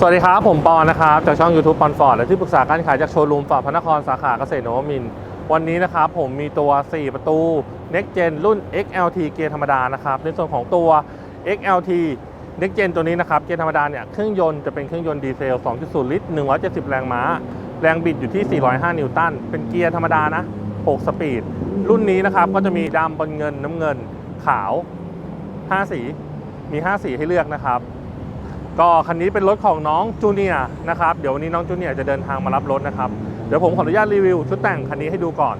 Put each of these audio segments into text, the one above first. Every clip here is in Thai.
สวัสดีครับ ผมปอนนะครับ จากช่อง YouTube ปอนฟอร์ดและที่ปรึกษาการขายจากโชว์รูมฟอร์ดพระนครสาขาเกษตรนวมิน วันนี้นะครับผมมีตัว 4 ประตู Next Gen รุ่น XLT เกียร์ธรรมดานะครับ ในส่วนของตัว XLT Next Gen ตัวนี้นะครับ เกียร์ธรรมดาเนี่ยเครื่องยนต์จะเป็นเครื่องยนต์ดีเซล 2.0 ลิตร 170 แรงม้า แรงบิดอยู่ที่ 405 นิวตัน เป็นเกียร์ธรรมดานะ 6 สปีด รุ่นนี้นะครับก็จะมีดำบนเงินน้ำเงินขาว 5 สี มี 5 สีให้เลือกนะครับ ก็คันนี้เป็นรถของน้องจูเนียนะครับ เดี๋ยววันนี้น้องจูเนียจะเดินทางมารับรถนะครับ เดี๋ยวผมขออนุญาตรีวิวชุดแต่งคันนี้ให้ดูก่อน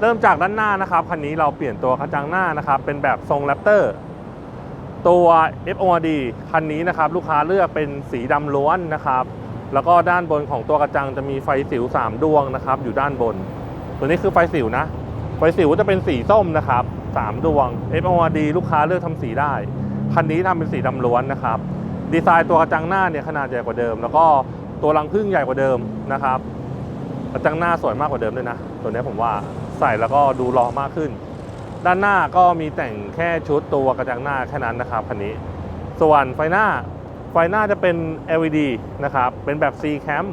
เริ่มจากด้านหน้านะครับ คันนี้เราเปลี่ยนตัวกระจังหน้านะครับ เป็นแบบทรงแรปเตอร์ตัว FORD คันนี้นะครับลูกค้าเลือกเป็นสีดำล้วนนะครับ แล้วก็ด้านบนของตัวกระจังจะมีไฟสิว 3 ดวงนะครับ อยู่ด้านบน ตัวนี้คือไฟสิวนะ ไฟสิวจะเป็นสีส้มนะครับ 3 ดวง FORD ลูกค้าเลือกทำสีได้ คันนี้ทำเป็นสีดำล้วนนะครับ ดีไซน์ตัวกระจังหน้าเนี่ยขนาดใหญ่กว่าเดิม แล้วก็ตัวรังพึ่งใหญ่กว่าเดิมนะครับกระจังหน้าสวยมากกว่าเดิมด้วยนะ ตัวนี้ผมว่าใส่แล้วก็ดูหล่อมากขึ้น ด้านหน้าก็มีแต่งแค่ชุดตัวกระจังหน้าแค่นั้นนะครับคันนี้ส่วนไฟหน้าไฟหน้าจะเป็น LED นะครับเป็นแบบ C cam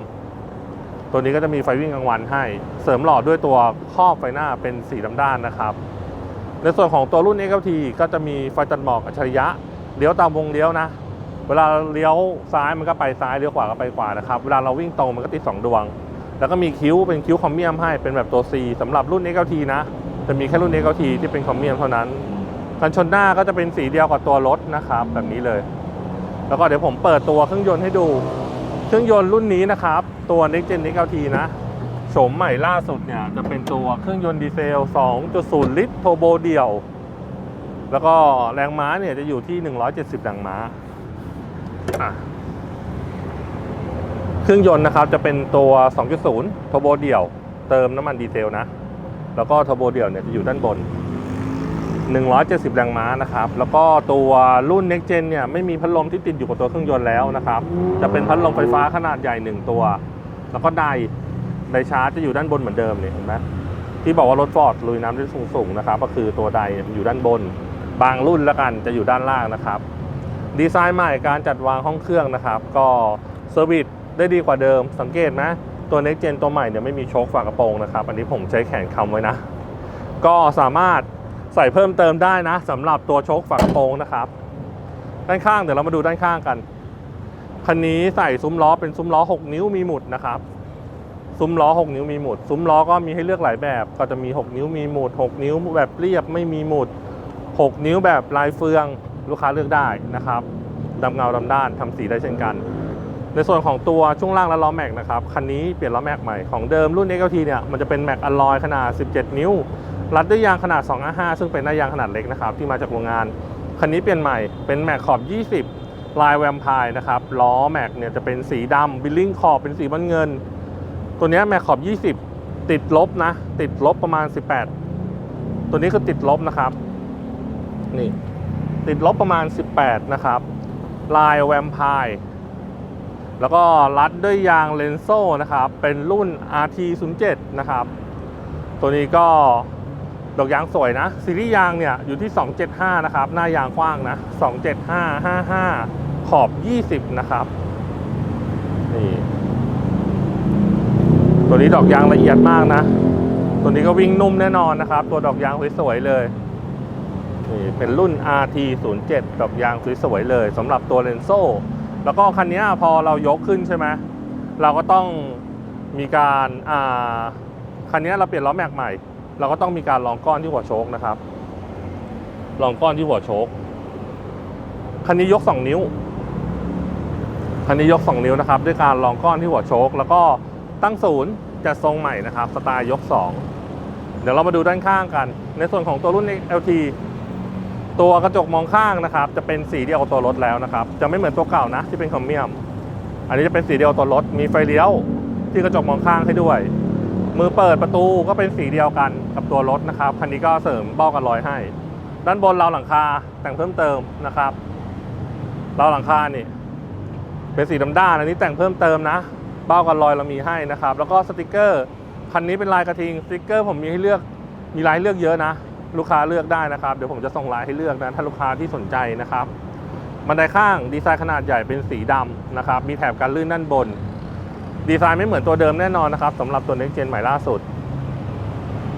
ตัวนี้ก็จะมีไฟวิ่งกลางวันให้ เสริมหลอด้วยตัวครอบไฟหน้าเป็นสีดำด้านนะครับ ในส่วนของตัวรุ่น XLT ก็จะมีไฟตัดหมอกอัจฉริยะเลี้ยวตามวงเลี้ยวนะ เวลาเลี้ยวซ้ายมันก็ไปซ้ายเลี้ยวขวาก็ไปขวานะครับ เวลาเราวิ่งตรงมันก็ติด 2 ดวง แล้วก็มีคิ้วเป็นคิ้วคอมเมียมให้เป็นแบบตัว C สำหรับรุ่น XLT นะ จะมีแค่รุ่น XLT ที่เป็นคอมเมียมเท่านั้นกันชนหน้าก็จะเป็นสีเดียวกับตัวรถนะครับ แบบนี้เลย แล้วก็เดี๋ยวผมเปิดตัวเครื่องยนต์ให้ดู เครื่องยนต์รุ่นนี้นะครับ ตัว Next Gen XLT นะโฉมใหม่ล่าสุดเนี่ยจะเป็นตัวเครื่องยนต์ดีเซล 2.0 ลิตรโทโบเดี่ยว แล้วก็แรงม้าเนี่ยจะอยู่ที่ 170 แรงม้าอะ เครื่องยนต์นะครับจะเป็นตัว 2.0 t ทโบเดี่ยว เติมน้ำมันดีเซลนะ แล้วก็ t ทโบเดี่ยวเนี่ยจะอยู่ด้านบน 170 แรงม้านะครับ แล้วก็ตัวรุ่น Next Gen เนี่ยไม่มีพัดลมที่ติดอยู่กับตัวเครื่องยนต์แล้วนะครับ จะเป็นพัดลมไฟฟ้าขนาดใหญ่ 1 ตัว แล้วก็ไดไดชาร์จจะอยู่ด้านบนเหมือนเดิมเนี่ยเห็นไหมที่บอกว่ารถฟอร์ดลุยน้ำได้สูงๆนะครับ ก็คือตัวไดอยู่ด้านบน บางรุ่นแล้วกันจะอยู่ด้านล่างนะครับ ดีไซน์ใหม่การจัดวางห้องเครื่องนะครับ ก็เซอร์วิสได้ดีกว่าเดิมสังเกตไหมตัว Next Gen ตัวใหม่เนี่ยไม่มีโชคฝากระโปรงนะครับ อันนี้ผมใช้แขนคำไว้นะ ก็สามารถใส่เพิ่มเติมได้นะสำหรับตัวโชคฝากระโปรงนะครับ ด้านข้างเดี๋ยวเรามาดูด้านข้างกันคันนี้ใส่ซุ้มล้อเป็นซุ้มล้อ 6 นิ้วมีหมุดนะครับซุ้มล้อ 6 นิ้วมีหมุด ซุ้มล้อก็มีให้เลือกหลายแบบ ก็จะมี 6 นิ้วมีหมุด 6 นิ้วแบบเรียบไม่มีหมุด 6 นิ้วแบบลายเฟือง ลูกค้าเลือกได้นะครับดำเงาดำด้านทำสีได้เช่นกัน ในส่วนของตัวช่วงล่างและล้อแม็กนะครับคันนี้เปลี่ยนล้อแม็กใหม่ของเดิมรุ่น XLT เนี่ยมันจะเป็นแม็กอลลอยขนาด 17 นิ้ว รัดด้วยยางขนาด 255 ซึ่งเป็นหน้ายางขนาดเล็กนะครับที่มาจากโรงงาน คันนี้เปลี่ยนใหม่เป็นแม็กขอบ 20 ลายแวมไพร์นะครับล้อแม็กเนี่ยจะเป็นสีดำบิลลิ่งขอบเป็นสีบันเงิน ตัวนี้แม็กขอบ 20 ติดลบนะติดลบประมาณ 18 ตัวนี้คือติดลบนะครับนี่ ติดลบประมาณ 18 นะครับ ลายแวมไพร์แล้วก็รัดด้วยยางเลนโซ่นะครับ เป็นรุ่น RT07 นะครับ ตัวนี้ก็ดอกยางสวยนะ ซีรีส์ยางเนี่ยอยู่ที่ 275 นะครับ หน้ายางกว้างนะ 275 55 ขอบ 20 นะครับ นี่ ตัวนี้ดอกยางละเอียดมากนะ ตัวนี้ก็วิ่งนุ่มแน่นอนนะครับ ตัวดอกยางสวยๆเลย นี่เป็นรุ่น RT07 ดอกยางสวยๆเลยสำหรับตัวเลนโซ่ แล้วก็คันนี้พอเรายกขึ้นใช่ไหมเราก็ต้องมีการอ่าคันนี้เราเปลี่ยนล้อแม็กใหม่ เราก็ต้องมีการลองก้อนที่หัวโชคนะครับ ลองก้อนที่หัวโชคคันนี้ยก 2 นิ้ว คันนี้ยก 2 นิ้วนะครับ ด้วยการลองก้อนที่หัวโชคแล้วก็ตั้งศูนย์จัดทรงใหม่นะครับ สไตล์ยก 2 เดี๋ยวเรามาดูด้านข้างกัน ในส่วนของตัวรุ่น LT ตัวกระจกมองข้างนะครับ จะเป็นสีเดียวกับตัวรถแล้วนะครับ จะไม่เหมือนตัวเก่านะที่เป็นคอมเมียม อันนี้จะเป็นสีเดียวตัวรถ มีไฟเลี้ยวที่กระจกมองข้างให้ด้วย มือเปิดประตูก็เป็นสีเดียวกันกับตัวรถนะครับคันนี้ก็เสริมเบ้ากันรอยให้ ด้านบนราวหลังคาแต่งเพิ่มเติมนะครับราวหลังคานี่เป็นสีดำด้านอันนี้แต่งเพิ่มเติมนะ เบ้ากันรอยเรามีให้นะครับ แล้วก็สติกเกอร์คันนี้เป็นลายกระทิงสติกเกอร์ผมมีให้เลือกมีลายให้เลือกเยอะนะ ลูกค้าเลือกได้นะครับ เดี๋ยวผมจะส่งลายให้เลือกนะ ถ้าลูกค้าที่สนใจนะครับ บันไดข้างดีไซน์ขนาดใหญ่เป็นสีดำนะครับ มีแถบกันลื่นด้านบน ดีไซน์ไม่เหมือนตัวเดิมแน่นอนนะครับสำหรับตัว Next Gen ใหม่ล่าสุด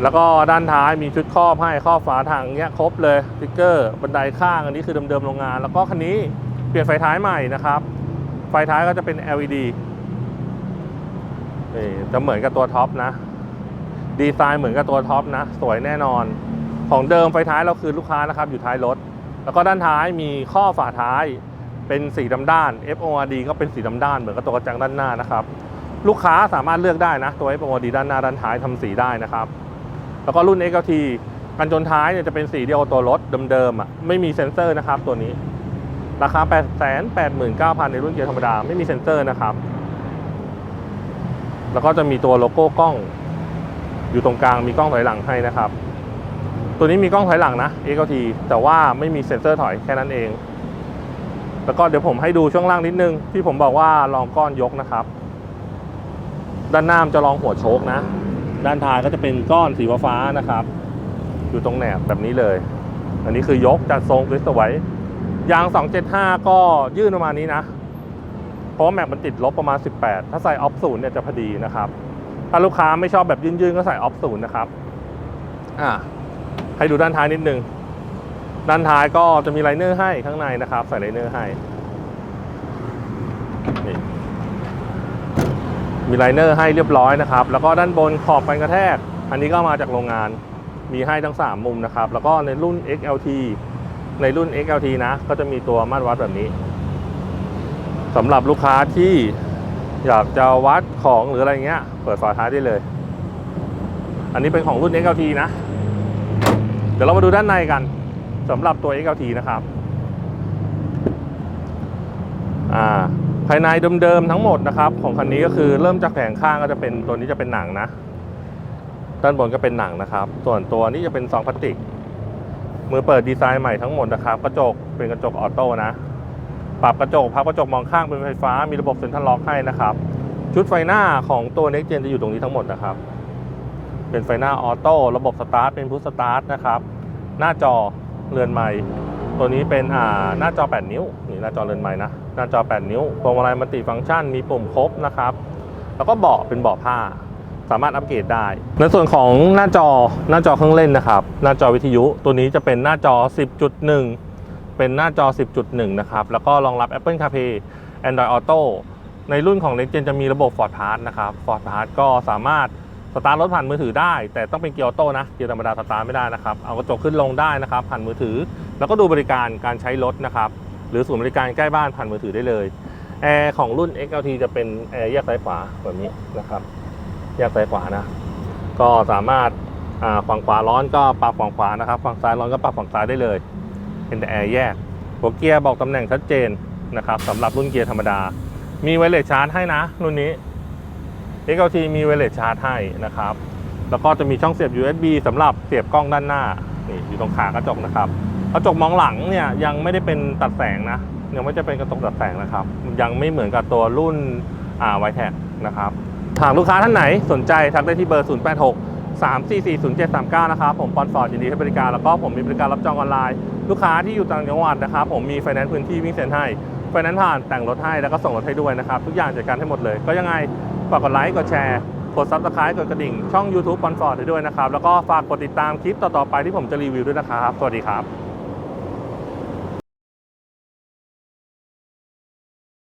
แล้วก็ด้านท้ายมีชุดครอบให้ครอบฝาถังเนี้ยครบเลยสติ๊กเกอร์ บันไดข้าง อันนี้คือเดิมๆโรงงาน แล้วก็คันนี้เปลี่ยนไฟท้ายใหม่นะครับ ไฟท้ายก็จะเป็น LED จะเหมือนกับตัวท็อปนะ ดีไซน์เหมือนกับตัวท็อปนะ สวยแน่นอน ของเดิมไฟท้ายเราคือลูกค้านะครับอยู่ท้ายรถ แล้วก็ด้านท้ายมีข้อฝาท้ายเป็นสีดำด้าน FORD ก็เป็นสีดำด้านเหมือนกับตัวกระจังด้านหน้านะครับ ลูกค้าสามารถเลือกได้นะตัว FORD ด้านหน้าด้านท้ายทำสีได้นะครับ แล้วก็รุ่น XLT กันชนท้ายเนี่ยจะเป็นสีเดียวกับตัวรถเดิมๆอะไม่มีเซ็นเซอร์นะครับตัวนี้ ราคา 8 8 9 0 0 0 ในรุ่นเกียร์ธรรมดาไม่มีเซ็นเซอร์นะครับ แล้วก็จะมีตัวโลโก้กล้อง อยู่ตรงกลางมีกล้องถอยหลังให้นะครับ ตัวนี้มีกล้องถอยหลังนะ XLT แต่ว่าไม่มีเซ็นเซอร์ถอยแค่นั้นเอง แล้วก็เดี๋ยวผมให้ดูช่วงล่างนิดนึง ที่ผมบอกว่าลองก้อนยกนะครับ ด้านหน้ามจะลองหัวโชคนะ ด้านท้ายก็จะเป็นก้อนสีฟ้านะครับ อยู่ตรงแหนบแบบนี้เลย อันนี้คือยกจัดทรงสวยๆยาง 275 ก็ยื่นประมาณนี้นะ เพราะว่าแม็กมันติดลบประมาณ 18 ถ้าใส่ออฟศูนย์เนี่ยจะพอดีนะครับ ถ้าลูกค้าไม่ชอบแบบยื่นๆก็ใส่ออฟศูนย์นะครับ อ่า ให้ดูด้านท้ายนิดนึง ด้านท้ายก็จะมีไลเนอร์ให้ข้างในนะครับ ใส่ไลเนอร์ให้นี่มีไลเนอร์ให้เรียบร้อยนะครับ แล้วก็ด้านบนขอบกันกระแทก อันนี้ก็มาจากโรงงาน มีให้ทั้ง 3 มุมนะครับ แล้วก็ในรุ่น XLT ในรุ่น XLT นะ ก็จะมีตัวมาตรวัดแบบนี้สำหรับลูกค้าที่อยากจะวัดของหรืออะไรเงี้ย เปิดฝาท้ายได้เลย อันนี้เป็นของรุ่น XLT นะ เดี๋ยวเรามาดูด้านในกันสำหรับตัว XLT นะครับอ่าภายในเดิมๆทั้งหมดนะครับของคันนี้ก็คือเริ่มจากแผงข้างก็จะเป็นตัวนี้จะเป็นหนังนะ ด้านบนก็เป็นหนังนะครับ ส่วนตัวนี้จะเป็นซองพลาสติก มือเปิดดีไซน์ใหม่ทั้งหมดนะครับ กระจกเป็นกระจกออโต้นะ ปรับกระจกพับกระจกมองข้างเป็นไฟฟ้า มีระบบเซ็นทรัลล็อกให้นะครับ ชุดไฟหน้าของตัว Next Gen จะอยู่ตรงนี้ทั้งหมดนะครับ เป็นไฟหน้าออโต้ระบบสตาร์ทเป็นพุทสตาร์ทนะครับ หน้าจอเรือนไม้ตัวนี้เป็นอ่าหน้าจอ 8 นิ้วนี่หน้าจอเรือนไม้นะหน้าจอ 8 นิ้วพวงมาลัยมัลติฟังก์ชันมีปุ่มครบนะครับ แล้วก็เบาะเป็นเบาะผ้า สามารถอัปเกรดได้ ในส่วนของหน้าจอหน้าจอเครื่องเล่นนะครับ หน้าจอวิทยุตัวนี้จะเป็นหน้าจอ 10.1 เป็นหน้าจอ 10.1 นะครับ แล้วก็รองรับ Apple CarPlay Android Auto ในรุ่นของ Next Gen จะมีระบบ Ford Pass นะครับ Ford Pass ก็สามารถ สตาร์ทรถผ่านมือถือได้ แต่ต้องเป็นเกียร์ออโต้นะเกียร์ธรรมดาสตาร์ทไม่ได้นะครับเอากระจกขึ้นลงได้นะครับผ่านมือถือ แล้วก็ดูบริการการใช้รถนะครับหรือศูนย์บริการใกล้บ้านผ่านมือถือได้เลยแอร์ของรุ่น XLT จะเป็นแอร์แยกซ้ายขวาแบบนี้นะครับแยกซ้ายขวานะก็สามารถฝั่งขวาร้อนก็ปรับฝั่งขวานะครับฝั่งซ้ายร้อนก็ปรับฝั่งซ้ายได้เลย เป็นแต่แอร์แยกหัวเกียร์บอกตำแหน่งชัดเจนนะครับสำหรับรุ่นเกียร์ธรรมดา มีไวเลสชาร์จให้นะรุ่นนี้ XLT มีไวเลชาร์จให้นะครับ แล้วก็จะมีช่องเสียบ USB สำหรับเสียบกล้องด้านหน้านี่อยู่ตรงขากระจกนะครับกระจกมองหลังเนี่ยยังไม่ได้เป็นตัดแสงนะยังไม่จะเป็นกระจกตัดแสงนะครับ ยังไม่เหมือนกับตัวรุ่นอ่าไวแท็กนะครับหากลูกค้าท่านไหนสนใจทักได้ที่เบอร์ 086 3440739 นะครับ ผมปอนฟอร์ดยินดีให้บริการ แล้วก็ผมมีบริการรับจองออนไลน์ ลูกค้าที่อยู่ต่างจังหวัดนะครับ ผมมีไฟแนนซ์พื้นที่วิ่งเซ็นให้ไฟแนนซ์ผ่านแต่งรถให้แล้วก็ส่งรถให้ด้วยนะครับ ทุกอย่างจัดการให้หมดเลย ก็ยังไง ฝากกดไลค์ กดแชร์ กดซับสไครต์กดกระดิ่ง ช่อง YouTube ปอนฟอร์ดให้ด้วยนะครับ แล้วก็ฝากกดติดตามคลิปต่อๆไปที่ผมจะรีวิวด้วยนะครับ สวัสดีครับ